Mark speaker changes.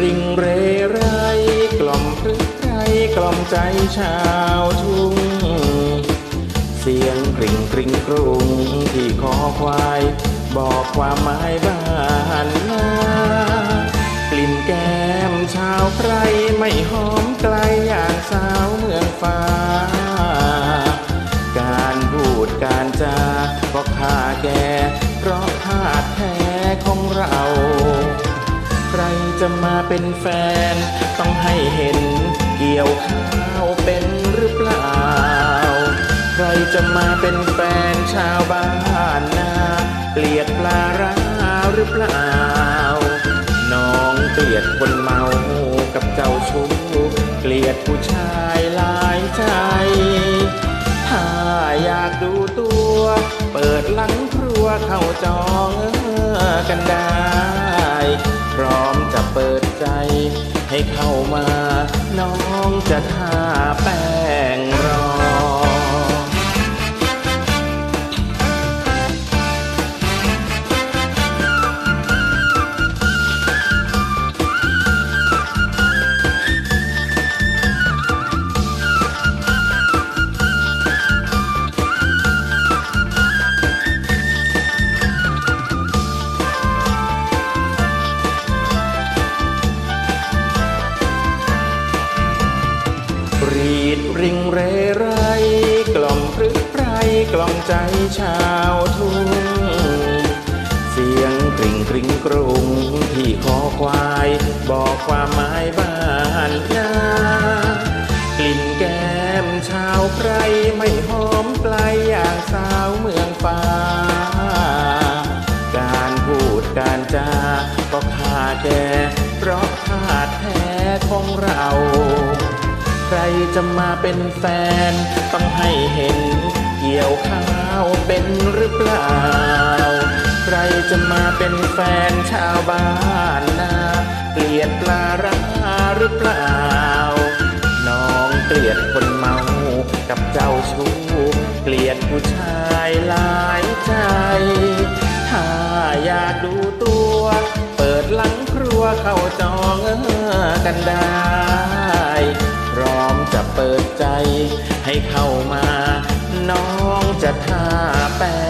Speaker 1: ริงเรไรกล่อมพรึกไพรกล่อมใจชาวทุ่ง เสียงกริ่งกริ่งกรุงที่คอควาย บอกความหมายบ้านนากลิ่นแก้มชาวไพรไม่หอมไกลอย่างสาวเมืองฟ้า จะมาเป็นแฟน ต้องให้เห็นเกี่ยวข้าวเป็นหรือเปล่า ใครจะมาเป็นแฟนชาวบ้านนาเกลียดปลาร้าหรือเปล่า น้องเกลียดคนเมากับเจ้าชู้เกลียดผู้ชายหลายใจ ถ้าอยากดูตัว เปิดหลังครัวเข้าจองกันได้พร้อม เปิดใจ ให้เข้ามา น้องจะทา ล่อมใจชาวทุ่ง เสียงกริ่งกริ่งกรุงที่คอควาย บอกความหมายบ้านนากลิ่นแก้มชาวไพรไม่หอมไกลอย่างสาวเมืองฟ้า การพูดการจาก็ค่าแก่เพราะธาตุแท้ของเราใครจะมาเป็นแฟน ต้องให้เห็น เกี่ยวข้าวเป็นหรือเปล่า ใครจะมาเป็นแฟนชาวบ้านนาเกลียดปลาร้าหรือเปล่า น้องเกลียดคนเมากับเจ้าชู้เกลียดผู้ชายหลายใจ ถ้าอยากดูตัว เปิดหลังครัวเข้าจองกันได้พร้อมจะเปิดใจให้เข้ามา น้องจะท่าแป้